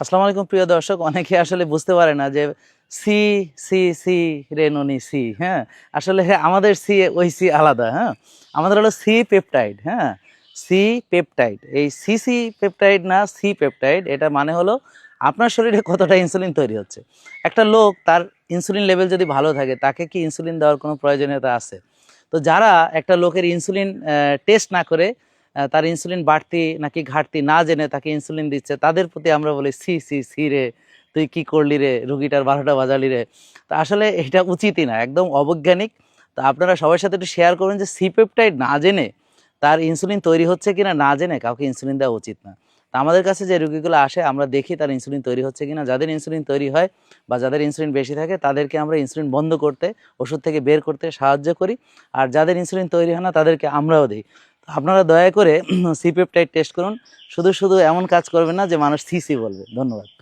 আসসালামু আলাইকুম প্রিয় দর্শক, অনেকে আসলে বুঝতে পারে না যে সি সি সি রেননি সি হ্যাঁ? আসলে হ্যাঁ আমাদের সি ওই সি আলাদা হ্যাঁ? আমাদের হলো সি পেপটাইড হ্যাঁ? সি পেপটাইড এই সি সি পেপটাইড না সি পেপটাইড এটা মানে হলো আপনার শরীরে কতটা ইনসুলিন তৈরি হচ্ছে। একটা লোক তার ইনসুলিন লেভেল যদি ভালো থাকে, তাকে কি ইনসুলিন দেওয়ার কোনো প্রয়োজনীয়তা আছে? তো যারা একটা লোকের ইনসুলিন টেস্ট না করে তার ইনসুলিন বাড়তি নাকি ঘাটতি না জেনে তাকে ইনসুলিন দিচ্ছে, তাদের প্রতি আমরা বলি সি সি সি রে, তুই কি করলি রে, রুগীটার বারোটা বাজালি রে? তো আসলে এটা উচিতই না, একদম অবৈজ্ঞানিক। তো আপনারা সবার সাথে একটু শেয়ার করুন যে সিপেপটাইড না জেনে তার ইনসুলিন তৈরি হচ্ছে কিনা, না জেনে কাউকে ইনসুলিন দেওয়া উচিত না। তো আমাদের কাছে যে রুগীগুলো আসে, আমরা দেখি তার ইনসুলিন তৈরি হচ্ছে কিনা। যাদের ইনসুলিন তৈরি হয় বা যাদের ইনসুলিন বেশি থাকে, তাদেরকে আমরা ইনসুলিন বন্ধ করতে, ওষুধ থেকে বের করতে সাহায্য করি। আর যাদের ইনসুলিন তৈরি হয় না, তাদেরকে আমরাও দিই। আপনারা দয়া করে সিপেপটাইড টেস্ট করুন। শুধু শুধু এমন কাজ করবেন না যে মানুষ সিসি বলবে। ধন্যবাদ।